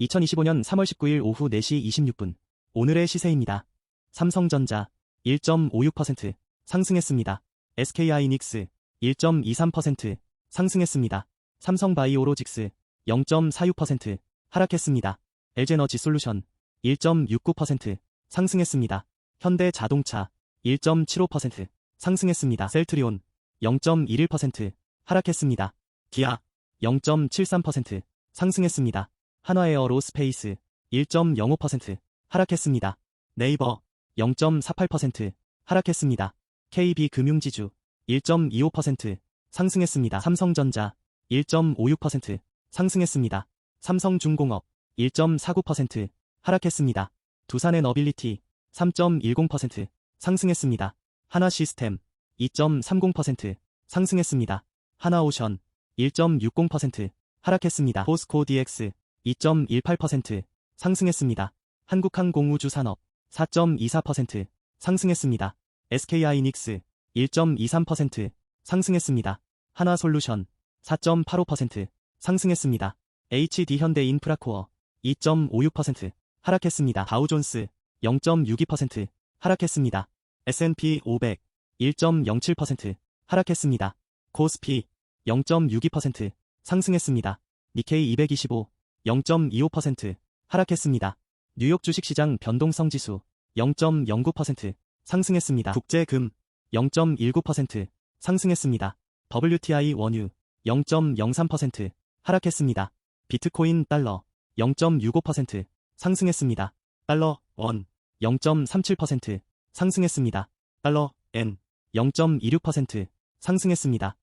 2025년 3월 19일 오후 4시 26분. 오늘의 시세입니다. 삼성전자 1.56% 상승했습니다. SK하이닉스 1.23% 상승했습니다. 삼성바이오로직스 0.46% 하락했습니다. LG에너지솔루션 1.69% 상승했습니다. 현대자동차 1.75% 상승했습니다. 셀트리온 0.21% 하락했습니다. 기아 0.73% 상승했습니다. 한화에어로 스페이스 1.05% 하락했습니다. 네이버 0.48% 하락했습니다. KB금융지주 1.25% 상승했습니다. 삼성전자 1.56% 상승했습니다. 삼성중공업 1.49% 하락했습니다. 두산에너빌리티 3.10% 상승했습니다. 하나시스템 2.30% 상승했습니다. 하나오션 1.60% 하락했습니다. 포스코 DX 2.18% 상승했습니다. 한국항공우주산업 4.24% 상승했습니다. SK하이닉스 1.23% 상승했습니다. 하나솔루션 4.85% 상승했습니다. HD현대인프라코어 2.56% 하락했습니다. 다우존스 0.62% 하락했습니다. S&P 500 1.07% 하락했습니다. 코스피 0.62% 상승했습니다. 니케이 225 0.25% 하락했습니다. 뉴욕 주식시장 변동성 지수 0.09% 상승했습니다. 국제금 0.19% 상승했습니다. WTI 원유 0.03% 하락했습니다. 비트코인 달러 0.65% 상승했습니다. 달러 원 0.37% 상승했습니다. 달러 엔 0.26% 상승했습니다.